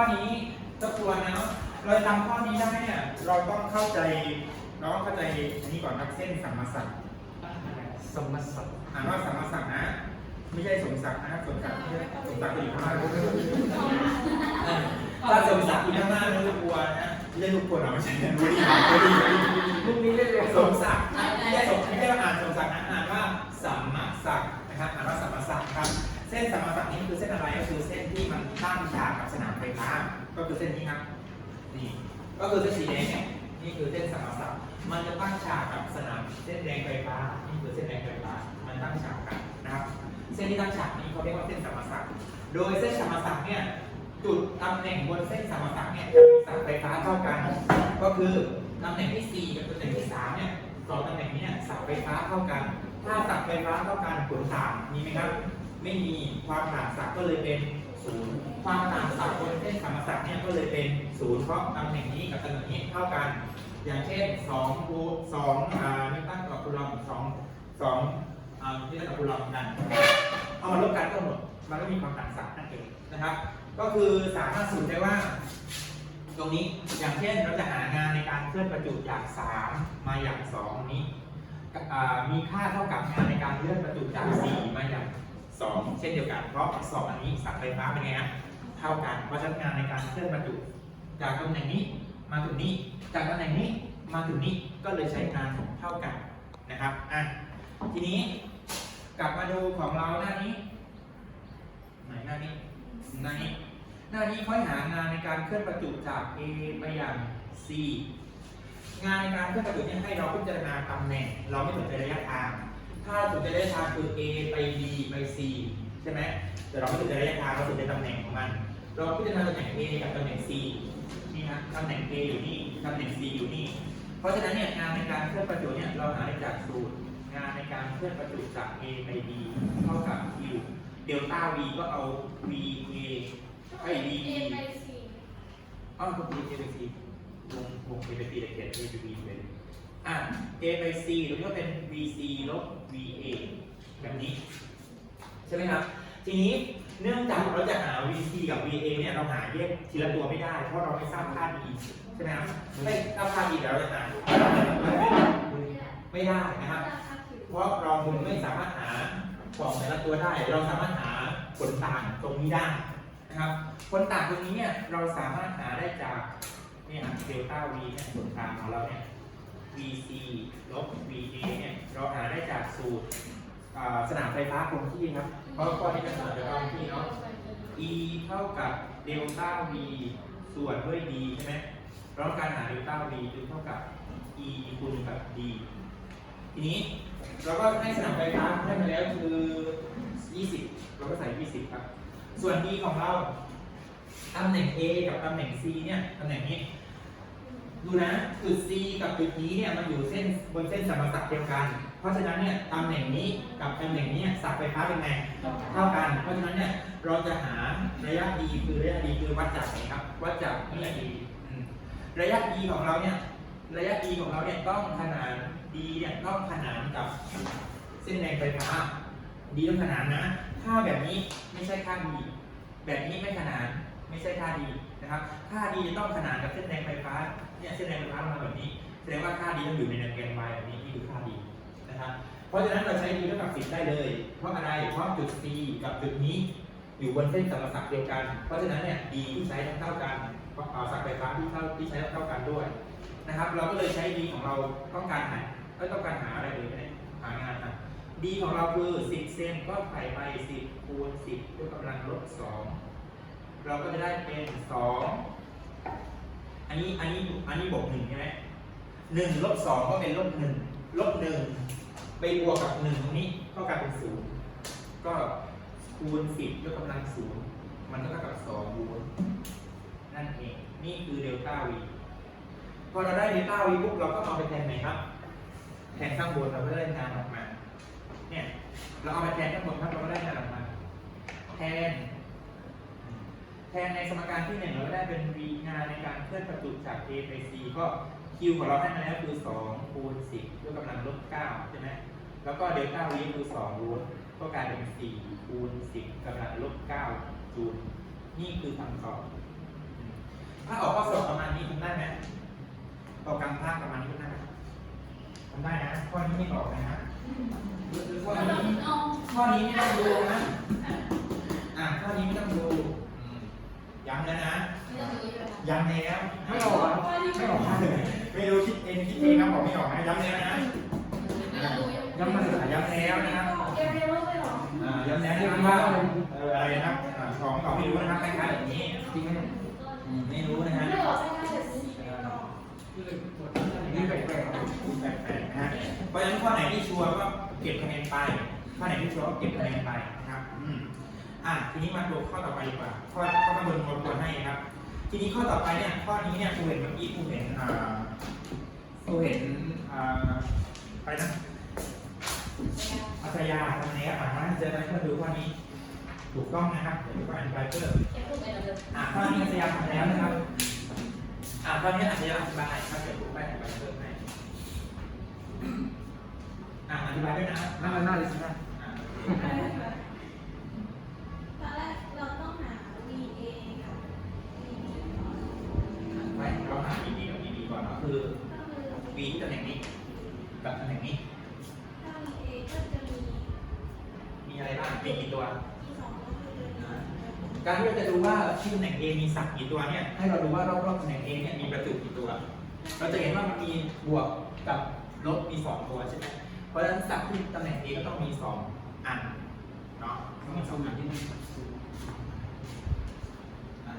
ข้อนี้ทบทวนนะเนาะเราทำข้อนี้ได้เนี่ยเราต้องเข้าใจเราต้องเข้าใจอันนี้ก่อนครับเส้นสัมมาสัตว์สมศักดิ์อ่านว่าสัมมาสัตว์นะ ไม่ใช่สมศักดิ์นะครับสมศักดิ์ไม่ใช่สมศักดิ์อยู่ข้างหน้าถ้าสมศักดิ์อยู่ข้างหน้าไม่ต้องกลัวนะไม่ใช่ทุกคนเราไม่ใช่นะรู้ดีรู้ดีรู้ดีลูกนี้เล่นเลยสมศักดิ์ไม่ใช่สมไม่ใช่ว่าอ่านสมศักดิ์นะอ่านว่าสัมมาสักดิ์นะครับอ่านว่าสัมมาสักดิ์ครับ เส้นสมมาสักดิ์นี้คือเส้นอะไรก็คือเส้นที่มันตั้งฉากกับสนามไฟฟ้าก็คือเส้นนี้ครับนี่ก็คือเส้นสีแดงเนี่ยนี่คือเส้นสมมาสักดิ์มันจะตั้งฉากกับสนามเส้นแดงไฟฟ้านี่คือเส้นแดงไฟฟ้ามันตั้งฉากกันนะครับ เส้นที่ตั้งฉากนี้เขาเรียกว่าเส้นสมมาสักดิ์โดยเส้นสมมาสักดิ์เนี่ยจุดตำแหน่งบนเส้นสมมาสักดิ์เนี่ยจะมีสาไฟฟ้าเท่ากัน ก็คือตำแหน่งที่ 4 กับตำแหน่งที่3เนี่ยสองตำแหน่งนี้เนี่ยสาไฟฟ้าเท่ากัน ถ้าสาไฟฟ้าเท่ากันผลต่างมีไหมครับ ไม่มีความต่างศักย์ก็เลยเป็นศูนย์ความต่างศักย์บนเส้นสมมาสักดิ์เนี่ยก็เลยเป็นศูนย์เพราะตำแหน่งนี้กับตำแหน่งนี้เท่ากัน อย่างเช่น2คู2อ่านิวตันกับคูลอมสองสองอ่านิวตันกับคูลอมกัน เอามาลบกันก็หมดมันก็มีความต่างศักย์นั่นเองนะครับ ก็คือสามารถสรุปได้ว่า ตรงนี้อย่างเช่นเราจะหางานในการเคลื่อนประจุจาก 3 มาอย่าง2นี้มีค่าเท่ากับงานในการเลื่อนประจุจาก 4 มาอย่าง 2 เช่นเดียวกัน เพราะสองอันนี้สับไฟฟ้าเป็นไงฮะเท่ากัน เพราะฉะนั้นงานในการเคลื่อนประจุจากตำแหน่งนี้มาถึงนี้ จากตำแหน่งนี้มาถึงนี้ก็เลยใช้งานเท่ากันนะครับอะทีนี้กลับมาดูของเราหน้านี้ไหนหน้านี้หน้านี้หน้านี้ค่อยหางานในการเคลื่อนประจุจาก A ไปย่าง C งานในการเคลื่อนประจุเนี่ยให้เราพิจารณาตำแหน่ง เราไม่สนใจระยะทาง ถ้าสนใจระยะทางคือ A ไป B ไป C ใช่ไหมแต่เราไม่สนใจระยะทางเราสนใจตำแหน่งของมัน เราพิจารณาตำแหน่ง A กับตำแหน่ง C นี่นะตำแหน่ง A อยู่นี่ตำแหน่ง C อยู่นี่ เพราะฉะนั้นเนี่ยงานในการเคลื่อนประจุเนี่ยเราหาได้จากสูตรงานในการเคลื่อนประจุจาก A ไป B เท่ากับ Q เดลต้า V ก็เอา V A ไอ้ V เอ E ไปสี่อ้าวก็คือ A ไป C วงวง A ไป C แต่เขียน A ไป B เลยอะ A ไป C ตรงนี้ก็เป็น V C ลบ V A แบบนี้ ใช่ไหมครับ ทีนี้เนื่องจากเราจะหา V C กับ V A เนี่ยเราหาแยกทีละตัวไม่ได้ เพราะเราไม่ทราบค่า D ใช่ไหมครับไม่ทราบค่า D เดี๋ยวเราจะหาไม่ได้นะครับ เพราะเราไม่สามารถหาของแต่ละตัวได้ เราสามารถหาผลต่างตรงนี้ได้นะครับ ผลต่างตรงนี้เนี่ยเราสามารถหาได้จากเนี่ยเดลต้า v เนี่ยส่วนกลางของเราเนี่ย vc ลบ va เนี่ยเราหาได้จากสูตรสนามไฟฟ้าคงที่ครับ เพราะข้อนี้เป็นสนามไฟฟ้าคงที่เนาะ e เท่ากับเดลต้า v ส่วนด้วย d ใช่ไหมเราต้องการหาเดลต้า v คือเท่ากับ e คูณกับ d ทีนี้เราก็ให้สนามไฟฟ้าให้มาแล้วคือ 20 เราก็ใส่ 20 ครับ ส่วน d ของเราตำแหน่ง a กับตำแหน่ง c เนี่ยตำแหน่งนี้ ดูนะจุด c กับจุด e เนี่ยมันอยู่เส้นบนเส้นสมศักดิ์เดียวกัน เพราะฉะนั้นเนี่ยตำแหน่งนี้กับตำแหน่งนี้ศักย์ไฟฟ้าเป็นไงเท่ากัน เพราะฉะนั้นเนี่ยเราจะหาระยะ d คือระยะ d คือวัดจากไหนครับวัดจากนี่ d อืมระยะ d ของเราเนี่ยระยะ d ของเราเนี่ยต้องขนาน d เนี่ยต้องขนานกับเส้นแดงไฟฟ้า d ต้องขนานนะค่าแบบนี้ไม่ใช่ค่า d แบบนี้ไม่ขนานไม่ใช่ค่า d นะครับค่า d จะต้องขนานกับเส้นแดงไฟฟ้า เนี่ยเส้นแดงไฟฟ้ามาแบบนี้ แสดงว่าค่า d ต้องอยู่ในแนวแกน y แบบนี้นี่คือค่า d นะครับ เพราะฉะนั้นเราใช้ d เท่ากับ10ได้เลย เพราะอะไร เพราะจุด c กับจุดนี้ อยู่บนเส้นสมศักดิ์เดียวกัน เพราะฉะนั้นเนี่ย d ที่ใช้ต้องเท่ากันเอาศักย์ไฟฟ้าที่เท่าที่ใช้ต้องเท่ากันด้วยนะครับ เราก็เลยใช้ d ของเราต้องการหาเอ้ยต้องการหาอะไรเลยเนี่ยหางานอะ d ของเราคือ 10 เซนก็ใส่ไป10คูณ10ด้วยกำลังลบ2เราก็จะได้เป็น 2 อันนี้อันนี้อันนี้บวก1ใช่ไหม1ลบ2ก็เป็นลบ1ลบ1ไปบวกกับ1ตรงนี้ก็กลายเป็น0ก็คูณ10ยกกำลัง0มันก็เท่ากับ2โวลต์นั่นเองนี่คือเดลต้า v พอเราได้เดลต้า v ปุ๊บเราก็เอาไปแทนไหนครับ แทนข้างบนเราก็ได้งานออกมา เนี่ยเราเอาไปแทนข้างบนครับเราก็ได้งานออกมา แทน แทนในสมการที่หนึ่งเราก็ได้เป็น v งานในการเคลื่อนประจุจาก a ไป c ก็ q ของเราให้มาแล้วคือ 2 คูณ 10ด้วยกำลังลบ9ใช่ไหมแล้วก็เดลต้า v คือ2โวลต์ก็กลายเป็น 4 คูณ 10กำลังลบ9จูลนี่คือคำตอบถ้าออกข้อสอบประมาณนี้ทำได้ไหมต่อกลางภาคประมาณนี้ทำได้ไหมทำได้นะข้อนี้ไม่บอกนะฮะข้อนี้ข้อนี้ไม่ต้องดูนะอ่าข้อนี้ไม่ต้องดู ย้ำแล้วนะ ย้ำแล้ว ไม่ออกอะไม่ออกมาเลยไม่รู้คิดเองคิดเองนะบอกไม่ออกนะย้ำแล้วนะย้ำมาเลยย้ำแล้วนะครับอ่าย้ำแล้วที่ว่าเอออะไรนะครับอ่าของของไม่รู้นะครับคล้ายๆแบบนี้จริงไหมเนี่ยอืมไม่รู้นะฮะนี่แปลกๆครับแปลกๆนะฮะเพราะฉะนั้นข้อไหนที่ชัวร์ก็เก็บคะแนนไปข้อไหนที่ชัวร์ก็เก็บคะแนนไปนะครับ อืมอะทีนี้มาดูข้อต่อไปดีกว่า ข้อข้อข้างบนรบกวนให้นะครับ ทีนี้ข้อต่อไปเนี่ย ข้อนี้เนี่ยครูเห็นเมื่อกี้ครูเห็นอ่าครูเห็นอ่าอะไรนะอัตยาทำไงครับอ่านมาเจอกันก็ดูข้อนี้ ถูกต้องนะครับเดี๋ยวดูข้ออธิบายเพิ่มอ่าข้อนี้อัตยาทำแล้วนะครับอ่าข้อนี้อัตยาอธิบายครับเดี๋ยวครูไปอธิบายเพิ่มให้อ่าอธิบายด้วยนะหน้าหน้าเลยสินะำแหน่ง A มีสักกี่ตัวเนี่ยให้เราดูว่ารอบๆตำแหน่ง A เนี่ยมีประจุกี่ตัว เราจะเห็นว่ามันมีบวกกับลบมีสองตัวใช่ไหมเพราะฉะนั้นสักที่ตำแหน่ง A ก็ต้องมีสองอันเนาะต้องมีสองอันที่นี่อะ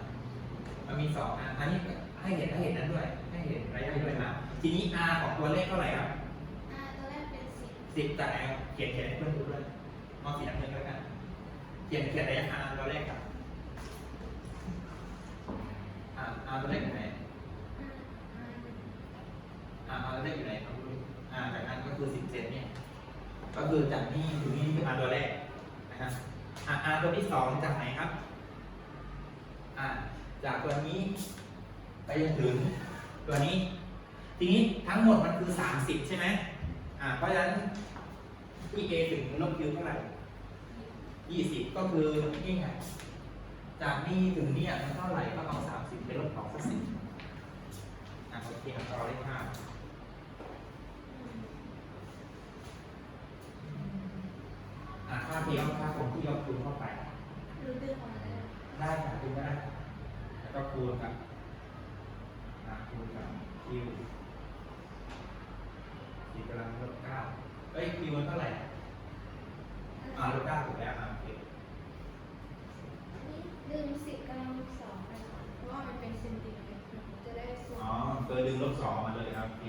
มันมีสองอันอันนี้ให้เห็นให้เห็นนั้นด้วย ให้เห็นระยะด้วยนะทีนี้ R ของตัวเลขเท่าไหร่ครับสิบแต่ไหนครับเขียนเขียนให้เพื่อนดูด้วยเอาสีน้ำเงินแล้วกันเขียนเขียนระยะ R ตัวเลขครับ อาตัวเลขอยู่ไหนอ่า R ตัวเลขอยู่ไหนครับอ่าจากนั้นก็คือสิบเจ็ดเนี่ย ก็คือจากนี่ถึงนี่คือ R ตัวแรกนะครับอ่า R ตัวที่สองจากไหนครับ อ่า จากตัวนี้ไปจนถึงตัวนี้ ทีนี้ทั้งหมดมันคือสามสิบใช่ไหมอ่า เพราะฉะนั้นที่ A ถึงลบ Q เท่าไหร่ยี่สิบก็คือนี่ไง จากนี่ถึงเนี่ยมันเท่าไหร่ก็เอาสามสิบไปลบสองสักสิบอ่าโอเคเอาต่อเลขห้าอ่าค่าเพียงค่าคงที่เราคูณเข้าไปได้ค่ะคูณได้แล้วก็คูณกับอ่าคูณกับ Q สี่กำลังลบเก้าเอ้ย Q มันเท่าไหร่อ่าลบเก้าถูกแล้วอ่าโอเค ดึงสิบกำลังสองไปก่อนเพราะว่ามันเป็นเซนติเมตรจะได้ส่วนอ๋อเคยดึงลบสองมาเลยครับโอเค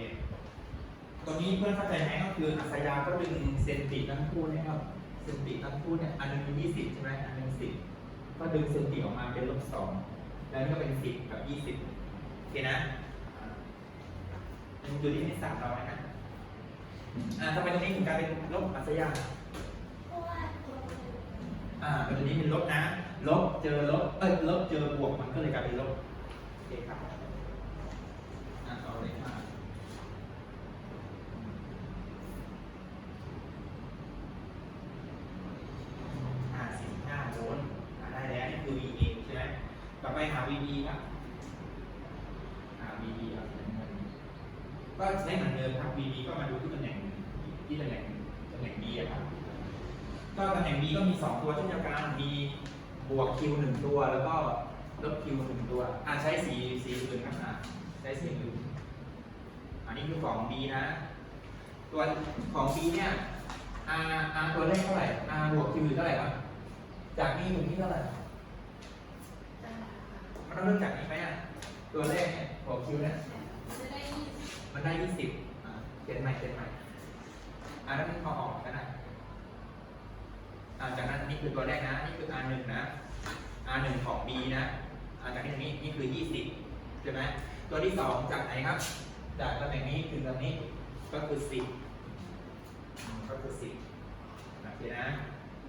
ตัวนี้เพื่อนเข้าใจไหมก็คืออัศยาก็ดึงเซนติทั้งคู่เนะครับเซนติทั้งคู่เนี่ยอันหนึงมียี่สิบใช่ไหมอันหนึงสิบก็ดึงเซนติออกมาเป็นลบสองแล้วนี่ก็เป็นสิบกับยี่สิบโอเคนะอ่าเป็นตัวที่ที่สามเราไหมนะอ่าทำไมตรงนี้ถึงกลายเป็นลบอัศยาเพราะว่าตัวมันอ่าเป็นตัวนี้เป็นลบนะ ลบเจอลบเอ้ยลบเจอบวกมันก็เลยกลายเป็นลบโอเคครับอ่าเอาเลยมาห้าสิบห้าโวลต์อ่าได้แล้วนี่คือ VA ใช่ไหมต่อไปหา VB ครับหา VB ครับก็ใช้เหมือนเดิมครับ VB ก็มาดูที่ตำแหน่งที่ตำแหน่งตำแหน่ง B อะครับก็ตำแหน่ง B ก็มี 2 ตัวเช่นเดียวกัน B บวก Q หนึ่งตัวแล้วก็ลบ Q หนึ่งตัวอ่าใช้สีสีอื่นครับอ่าใช้สีอื่นอันนี้คือของ B นะ ตัวของ B เนี่ย R R ตัวเลขเท่าไหร่ R บวก Q อยู่เท่าไหร่ครับจากนี้ถึงที่เท่าไหร่มันต้องเริ่มจากนี้ไหมอะตัวเลขเนี่ยของ Q เนี่ยจะได้ยี่สิบมันได้ยี่สิบอ่าเขียนใหม่เขียนใหม่อ่าแล้วมันเอาออกกันนะอ่า จากนั้นนี่คือตัวแรกนะ นี่คือ R หนึ่งนะ R หนึ่งของ B นะอาจากนี้ตรงนี้นี่คือยี่สิบใช่ไหมตัวที่สองจากไหนครับ จากตำแหน่งนี้ถึงตรงนี้ก็คือสิบก็คือสิบโอเคนะ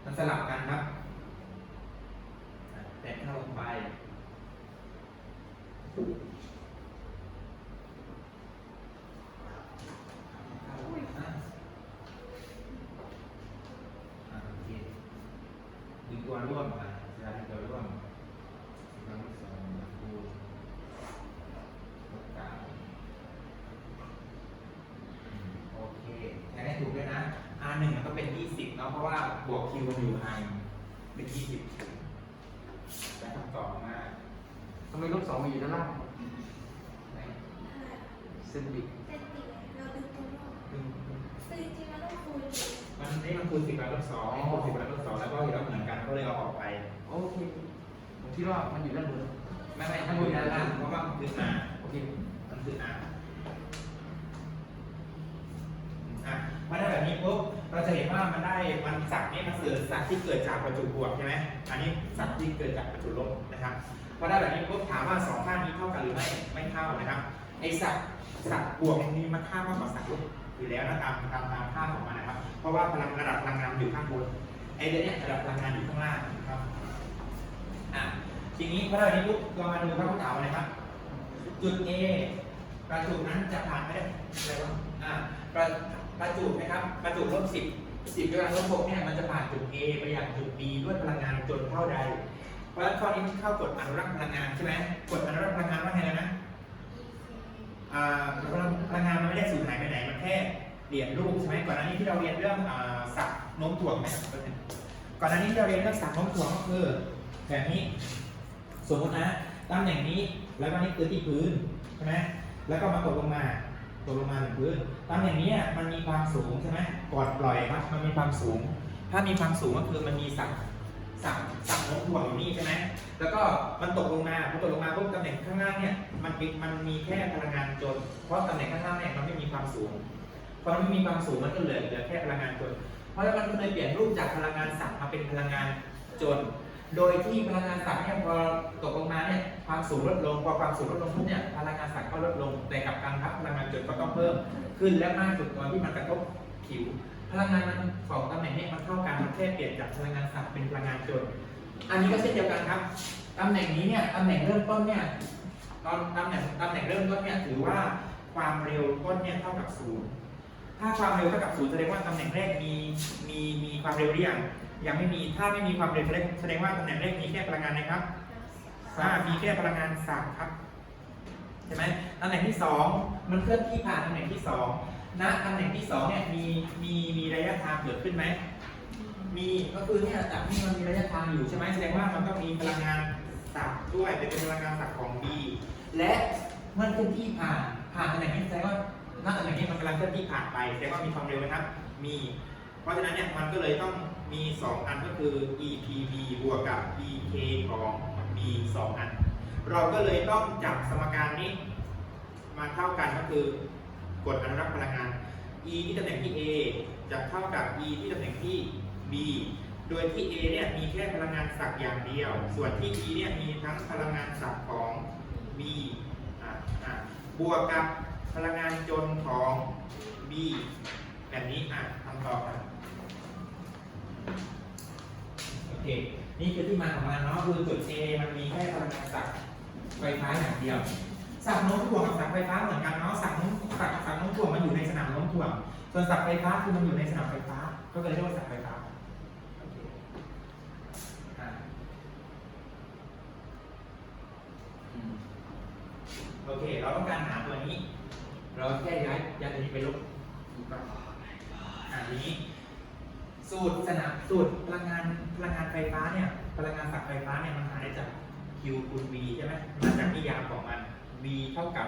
มันสลับกันครับแตะเข้าลงไป อุ้ย อะอะโอเคดึงตัวร่วมมาจะดึงตัวร่วมกำลังสองคูณลบ วกคิวมันอยู่ห่างเป็นยี่สิบและคำตอบมาทำไมลบสองมาอยู่ด้านล่างไหนเซนติกเส้นติเราดึงตรงนอกอืมคือจริงๆมันต้องคูณมันนี่มันคูณสิบกับลบสองคูณสิบกับลบสองแล้วก็เห็นว่าเหมือนกันก็เลยเอาออกไปโอเคผมคิดว่ามันอยู่ด้านบนไม่ไม่ถ้าคูณด้านล่างเพราะว่ามันคือหนาโอเคมันคือหนาอะมาได้แบบนี้ปุ๊บ เราจะเห็นว่ามันได้มันสักนี่มันคือสักที่เกิดจากประจุบวกใช่ไหมอันนี้สักที่เกิดจากประจุลบนะครับพอได้แบบนี้ปุ๊บถามว่าสองค่านี้เท่ากันหรือไม่ไม่เท่านะครับไอสักสักบวกนี้มันค่ามากกว่าสักลบอยู่แล้วนะตามตามตามค่าของมันนะครับ เพราะว่าพลังระดับพลังงานอยู่ข้างบนไอเดียเนี่ยระดับพลังงานอยู่ข้างล่างนะครับอะทีนี้พอได้แบบนี้ปุ๊บเรามาดูครับผู้ถามอะครับจุด A ประจุนั้นจะผ่านไปได้อะไรวะอ่าประ ประจุนะครับประจุลบสิบสิบด้วยกันลบหกเนี่ยมันจะผ่านจุด A ไปยังจุด B ด้วยพลังงานจนเท่าใด เพราะฉะนั้นข้อนี้เข้ากฎอนุรักษ์พลังงานใช่ไหมกฎอนุรักษ์พลังงานว่าไงนะอ่าพลังพลังงานมันไม่ได้สูญหายไปไหนมันแค่เปลี่ยนรูปใช่ไหมก่อนหน้านี้ที่เราเรียนเรื่องอ่าสักโน้มถ่วงไหมก่อนหน้านี้ที่เราเรียนเรื่องสักโน้มถ่วงก็คือแบบนี้สมมตินะตำแหน่งนี้แล้วก็นี่คือที่พื้นใช่ไหมแล้วก็มาตกลงมา ตกลงมาถึงพื้นตำแหน่งนี้มันมีความสูงใช่ไหมก่อนปล่อยครับมันมีความสูง ถ้ามีความสูงก็คือมันมีสักสักสักโน้มถ่วงอยู่นี่ใช่ไหมแล้วก็มันตกลงมาพอตกลงมาปุ๊บตำแหน่งข้างล่างเนี่ยมันมันมีแค่พลังงานจน เพราะตำแหน่งข้างล่างเนี่ยมันไม่มีความสูงพอมันไม่มีความสูงมันก็เหลือเหลือแค่พลังงานจน เพราะฉะนั้นมันก็เลยเปลี่ยนรูปจากพลังงานสักมาเป็นพลังงานจน โดยที่พลังงานสักเนี่ยพอตกลงมาเนี่ยความสูงลดลงพอความสูงลดลงปุ๊บเนี่ยพลังงานสักก็ลดลงแต่กับการครับพลังงานจนก็ต้องเพิ่มขึ้นและมากสุดตอนที่มันกระทบผิว พลังงานมันสองตำแหน่งเนี่ยมันเท่ากันมันแค่เปลี่ยนจากพลังงานสักเป็นพลังงานจนอันนี้ก็เช่นเดียวกันครับตำแหน่งนี้เนี่ยตำแหน่งเริ่มต้นเนี่ยตอนตำแหน่งตำแหน่งเริ่มต้นเนี่ยถือว่าความเร็วต้นเนี่ยเท่ากับศูนย์ถ้าความเร็วเท่ากับศูนย์แสดงว่าตำแหน่งแรกมีมีมีความเร็วหรือยัง ยังไม่มี ถ้าไม่มีความเร็วแสดงแสดงว่าตำแหน่งแรกมีแค่พลังงานนะครับอ่ามีแค่พลังงานสามครับ ใช่ไหมตำแหน่งที่สองมันเคลื่อนที่ผ่านตำแหน่งที่สองณตำแหน่งที่สองเนี่ยมีมีมีระยะทางเกิดขึ้นไหม มีก็คือเนี่ยจากที่มันมีระยะทางอยู่ใช่ไหมแสดงว่ามันต้องมีพลังงานสับด้วยเป็นพลังงานสับของ B และเมื่อเคลื่อนที่ผ่านผ่านตำแหน่งนี้แสดงว่าณตำแหน่งนี้มันกำลังเคลื่อนที่ผ่านไปแสดงว่ามีความเร็วไหมครับ มี เพราะฉะนั้นเนี่ยมันก็เลยต้อง มี 2 อันก็คือ EPB บวกกับ EK ของ B 2 อัน เราก็เลยต้องจับสมการนี้ มาเท่ากันก็คือกฎอนุรักษ์พลังงาน E ที่ตำแหน่งที่ A จะเท่ากับ E ที่ตำแหน่งที่ B โดยที่ A เนี่ยมีแค่พลังงานสักอย่างเดียว ส่วนที่ B เนี่ยมีทั้งพลังงานสักของ B บวกกับพลังงานจนของ B แบบนี้อะทำต่อกัน โอเค นี่คือที่มาของมันเนาะคือจุด A มันมีแค่พลังงานสักไฟฟ้าอย่างเดียวสักโน้มถ่วงกับสักไฟฟ้าเหมือนกันเนาะสักโน้มสักสักโน้มถ่วงมันอยู่ในสนามโน้มถ่วง ส่วนสักไฟฟ้าคือมันอยู่ในสนามไฟฟ้า ก็เลยเรียกว่าสักไฟฟ้าโอเคอะอืมโอเคเราต้องการหาตัวนี้ เราแค่ย้ายย้ายตัวนี้ไปลบอีกก่อนอ่าทีนี้ สูตรสนามสูตรพลังงานพลังงานไฟฟ้าเนี่ย พลังงานสักไฟฟ้าเนี่ยมันหาได้จาก Q คูณ V ใช่ไหมมาจากนิยามของมัน V เท่ากับ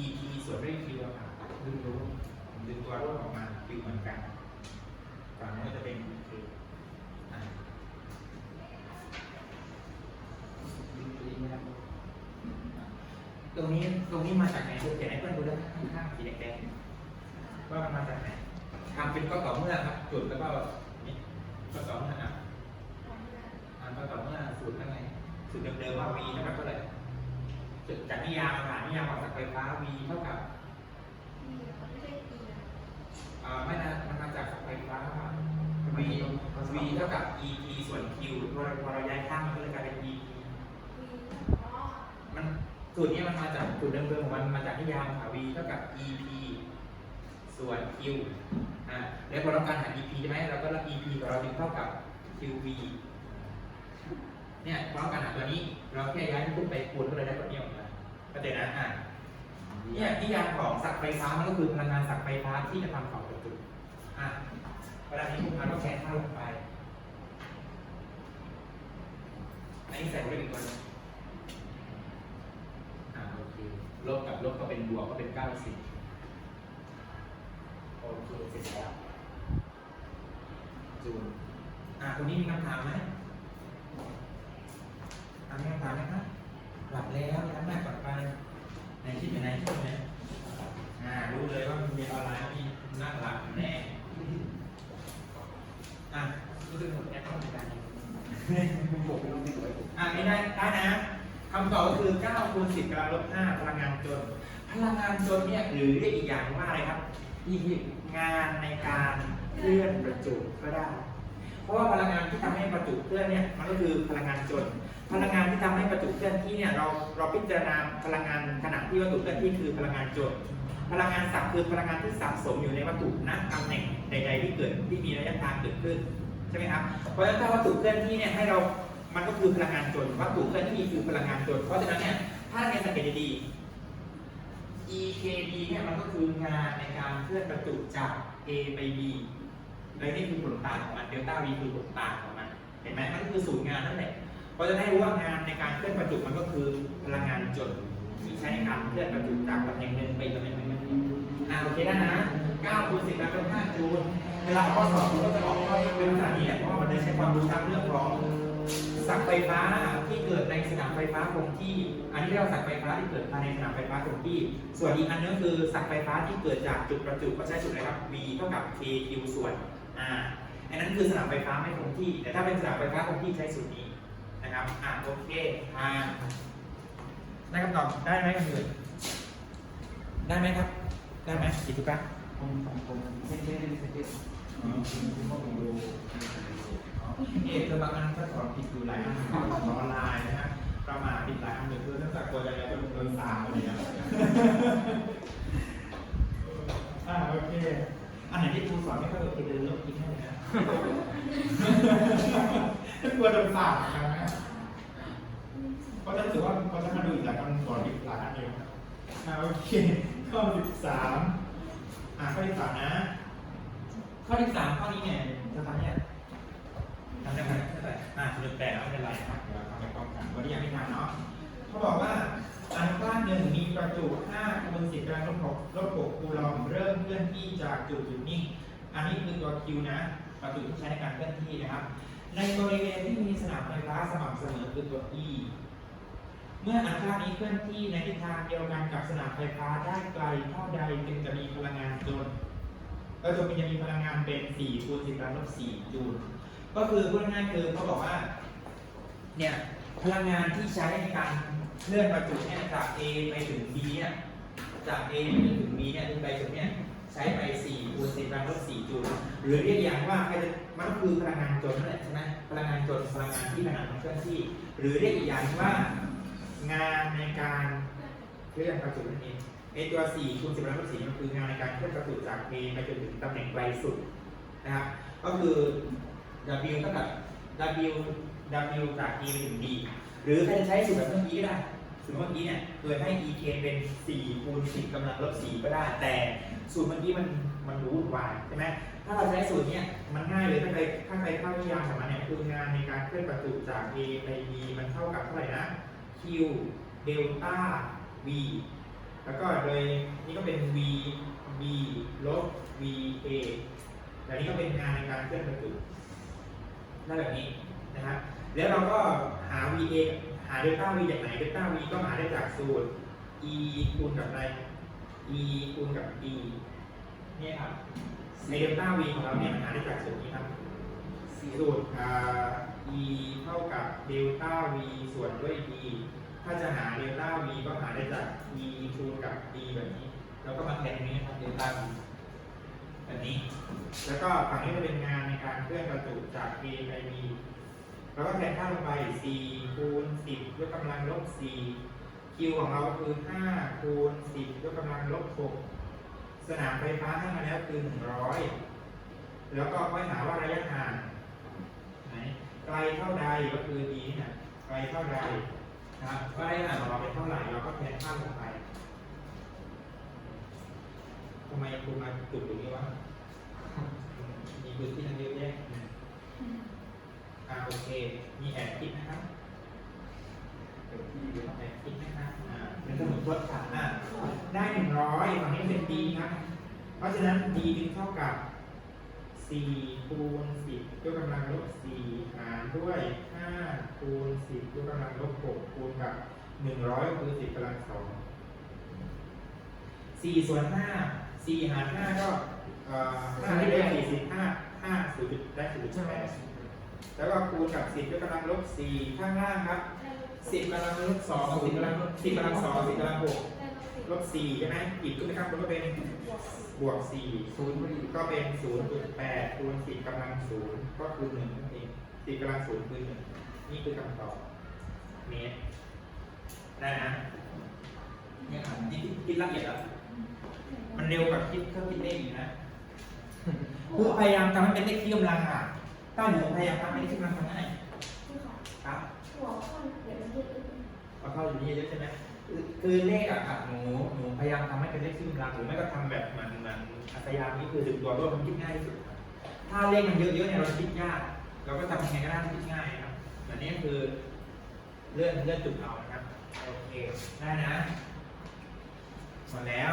EP ส่วนด้วย Q อะครับดึงตัวดึงตัวรูปออกมา Q เหมือนกันฝั่งนู้นจะเป็น K อะดึงตัวเองนะครับตรงนี้ตรงนี้มาจากไหนดูเขียนให้เพื่อนดูด้ข้างๆสีแดงๆว่ามันมาจากไหน ทำเป็นก็ต่อเมื่อครับ จุดแล้วก็นี่ก็ต่อเมื่ออะอ่านก็ต่อเมื่อสูตรข้างในสูตรเดิมๆว่า V เท่ากับเท่าไหร่จุดจากนิยามค่ะนิยามของสักไฟฟ้า V เท่ากับมีไม่ใช่ปีนะอ่าไม่นะมันมาจากสักไฟฟ้า V V เท่ากับ EP ส่วน Q พอเราพอเราย้ายข้างมันก็เลยกลายเป็น EP มีอ๋อมันสูตรนี้มันมาจากสูตรเดิมๆของมันมาจากนิยามค่ะ V เท่ากับ EP ส่วน Q อ่าแล้วพอเราการหา EP ใช่ไหมเราก็รับ EP ของเราจึงเท่ากับ QV เนี่ยพอเราการหาตัวนี้ เราแค่ย้ายมันขึ้นไปคูณก็เลยได้ตัวนี้ออกมาเข้าใจนะอ่าเนี่ยนิยามของสักไฟฟ้ามันก็คือพลังงานสักไฟฟ้าที่จะทำของจุดอะเวลานี้คุณพันก็แทนค่าลงไปอันนี้ใส่ไว้อีกตัวหนอ่าโอเคลบกับลบก็เป็นบวกก็เป็นเก้าสิบ โอเคเสร็จแล้วจูนอ่าตรงนี้มีคำถามไหมถามมีคำถามไหมครับหลับแล้วทำหน้าก่อนไปไหนคิดอยู่ไหนคิดอยู่ไหนอ่ารู้เลยว่ามันเรียนออนไลน์มีนั่งหลับแน่อะนี่คือหมดแอปเข้าในการผมไม่รู้ที่ไหนอ่านี่ได้ได้นะคำตอบก็คือ9คูณ10กำลังลบ5พลังงานจน พลังงานจนเนี่ยหรือเรียกอีกอย่างว่าอะไรครับ อีกงานในการเคลื่อนประจุก็ได้ เพราะว่าพลังงานที่ทำให้ประจุเคลื่อนเนี่ยมันก็คือพลังงานจน พลังงานที่ทำให้ประจุเคลื่อนที่เนี่ยเราเราพิจารณาพลังงานขณะที่วัตถุเคลื่อนที่คือพลังงานจน พลังงานสับคือพลังงานที่สะสมอยู่ในวัตถุณตำแหน่งใด ๆ ที่เกิดที่มีระยะทางเกิดขึ้นใช่ไหมครับ เพราะฉะนั้นถ้าวัตถุเคลื่อนที่เนี่ยให้เรามันก็คือพลังงานจนวัตถุเคลื่อนที่คือพลังงานจน เพราะฉะนั้นเนี่ยถ้าในสังเกตดีๆ EKB เนี่ยมันก็คืองานในการเคลื่อนประจุจาก A ไป B เลยนี่คือผลต่างของมันเดลต้า V คือผลต่างของมัน เห็นไหมมันก็คือศูนย์งานนั่นแหละเพราจะได้รู้ว่างานในการเคลื่อนประจุมันก็คือพลังงานจนที่ใช้ในการเคลื่อนประจุจากตำแหน่งหนึ่งไปตำแหน่งหนึ่งอ่าโอเคได้นะ9คูณ10แล้วเป็น5จูลเวลาข้อสอบคุณก็จะออกข้อเป็นภาษานี้แหละเพราะว่ามันได้ใช้ความรู้ทางเรื่องของ สักไฟฟ้าที่เกิดในสนามไฟฟ้าคงที่ อันนี้เรียกว่าสักไฟฟ้าที่เกิดภายในสนามไฟฟ้าคงที่ ส่วนอีกอันนึงคือสักไฟฟ้าที่เกิดจากจุดประจุก็ใช้สูตรอะไรครับ V เท่ากับ KQ ส่วน R อันนั้นคือสนามไฟฟ้าไม่คงที่ แต่ถ้าเป็นสนามไฟฟ้าคงที่ใช้สูตรนี้นะครับ อ่าโอเคอ่าได้คำตอบได้ไหมกันเลยได้ไหมครับ ได้ไหมกี่ทุกครั้งผมผมผมไม่ได้ไม่ได้สังเกต เอกคือบางอันก็สอนผิดอยู่หลายอันสอนออนไลน์นะฮะประมาทผิดหลายอันเลยคือเนื่องจากตัวจะแล้จนโดนสามอะไรอย่างเงี้ยอ่าโอเค อันไหนที่ครูสอนไม่ค่อยโอเคเดินลบทิ้งให้เลยนะถ้ากลัวโดนสามนะเพราะฉะนั้นถือว่าเพราะฉะมาดูอีกหลายอันสอนอีกหลายอันอยู่อ่าโอเค ข้อสิบสามอ่าข้อที่สามนะ ข้อที่สามข้อนี้เนี่ยจะทำเนี่ย ทำได้ไหมไม่เป็นไรอ่าสุดแต่แล้วไม่เป็นไรครับเดี๋ยวเราทำไปพร้อมกันวันนี้ยังไม่ทำเนาะเขาบอกว่าอนุภาคหนึ่งมีประจุ5คูณ10กำลังลบ6ลบ6คูลอมเริ่มเคลื่อนที่จากจุดจุดนิ่งอันนี้คือตัว Q นะ ประจุที่ใช้ในการเคลื่อนที่นะครับ ในบริเวณที่มีสนามไฟฟ้าสม่ำเสมอคือตัว E เมื่ออนุภาคนี้เคลื่อนที่ในทิศทางเดียวกันกับสนามไฟฟ้าได้ไกลเท่าใดจึงจะมีพลังงานจนก็จะมีจะมีพลังงานเป็น4คูณ10กำลังลบ4จูล ก็คือพูดง่ายๆคือเขาบอกว่า เนี่ยพลังงานที่ใช้ในการเคลื่อนประจุเนี่ยจาก A ไปถึง B เนี่ยจาก A ไปถึง B เนี่ยถึงไปถึงเนี่ยใช้ไป4คูณ10กำลังลบ4จูลหรือเรียกอย่างว่ามันก็คือพลังงานจนนั่นแหละใช่ไหมพลังงานจนพลังงานที่ขนาดมันเคลื่อนที่ หรือเรียกอีกอย่างว่างานในการเคลื่อนประจุนั่นเองไอตัว4คูณ10กำลังลบ4มันคืองานในการเคลื่อนประจุจาก A ไปจนถึงตำแหน่งไกลสุดนะครับก็คือ W เท่ากับ W W จาก E ไปถึง B หรือใครจะใช้สูตรแบบเมื่อกี้ก็ได้สูตรเมื่อกี้เนี่ยโดยให้ EK เป็น 4 คูณ 10กำลังลบ 4 ก็ได้ แต่สูตรเมื่อกี้มันมันรู้วุ่นวายใช่ไหมถ้าเราใช้สูตรเนี่ยมันง่ายเลยถ้าใครถ้าใครเข้านิยามของมันเนี่ยคืองานในการเคลื่อนประจุจาก A ไป B มันเท่ากับเท่าไหร่นะ Q เดลต้า V แล้วก็โดยนี่ก็เป็น V B ลบ V A แต่นี้ก็เป็นงานในการเคลื่อนประจุ ได้แบบนี้นะครับแล้วเราก็หา V A หาเดลต้า V จากไหนเดลต้า V ก็หาได้จากสูตร E คูณกับอะไร E คูณกับ D เนี่ยครับในเดลต้า V ของเราเนี่ยมันหาได้จากสูตรนี้ครับสูตรอ่า E เท่ากับเดลต้า V ส่วนด้วย D ถ้าจะหาเดลต้า V ก็หาได้จาก E คูณกับ D แบบนี้ แล้วก็มาแทนตรงนี้นะครับเดลต้า V แบบนี้ แล้วก็ฝั่งนี้จะเป็นงานในการเคลื่อนประจุจาก A ไป B แล้วก็แทนค่าลงไป4คูณ 10ยกกำลังลบ 4 Q ของเราคือ 5 คูณ 10ยกกำลังลบ 6 สนามไฟฟ้าให้มาแล้วคือ 100 แล้วก็ค่อยหาว่าระยะห่างไหนไกลเท่าใดก็คือ d นี่ยไกลเท่าใดนะครับว่าระยะห่างของเราเป็นเท่าไหร่เราก็แทนค่าลงไปทำไมคุณมาจุดตรงนี้วะ พื้นที่ตั้งเยอะแยะนะอ่าโอเค มีแอบคิดนะครับเดี๋ยวพี่เดี๋ยวแอบคิดนะครับอ่าเป็นสมุดทดค่ะอ่าได้หนึ่งร้อยฝั่งนี้เป็น d ครับ เพราะฉะนั้น d จึงเท่ากับสี่คูณสิบยกกำลังลบสี่หารด้วยห้าคูณสิบยกกำลังลบหกคูณกับหนึ่งร้อยคือสิบกำลังสองสี่ส่วนห้าสี่หารห้าก็อ่อห้าได้สี่สิบห้า ห้าศูนย์จุดได้ศูนย์จุดแปดแล้วก็คูณกับสิบยกกำลังลบสี่ข้างล่างครับสิบกำลังลบสองสิบกำลังลบสิบกำลังสองสิบกำลังหกลบสี่ใช่ไหมอีกขึ้นไปข้างบนก็เป็นบวกสี่ศูนย์ก็เป็นศูนย์จุดแปดคูณสิบกำลังศูนย์ก็คือหนึ่งนั่นเองสิบกำลังศูนย์คือหนึ่งนี่คือคำตอบเมตรได้นะเนี่ยอ่านนี่คิดละเอียดแล้วมันเร็วกว่าคิดเครื่องคิดเลขอีกนะ คือพยายามทำให้เป็นเลขที่กำลังอะถ้าหนูพยายามทำให้เลขที่กำลังทำง่ายค่ะครับหัวข้อเดี๋ยวมันยืดเอเข้าอยู่นี่เยอะใช่ไหมคือเลขอะครับหนูหนูพยายามทำให้เป็นเลขที่กำลังหรือไม่ก็ทำแบบมันมันอัศยามนี่คือถึงตัวตัวมันคิดง่ายที่สุดถ้าเลขมันเยอะๆเนี่ยเราคิดยากเราก็ทำยังไงก็ได้คิดง่ายครับอันนี้คือเลื่อนเลื่อนจุดเอานะครับโอเคได้นะหมดแล้ว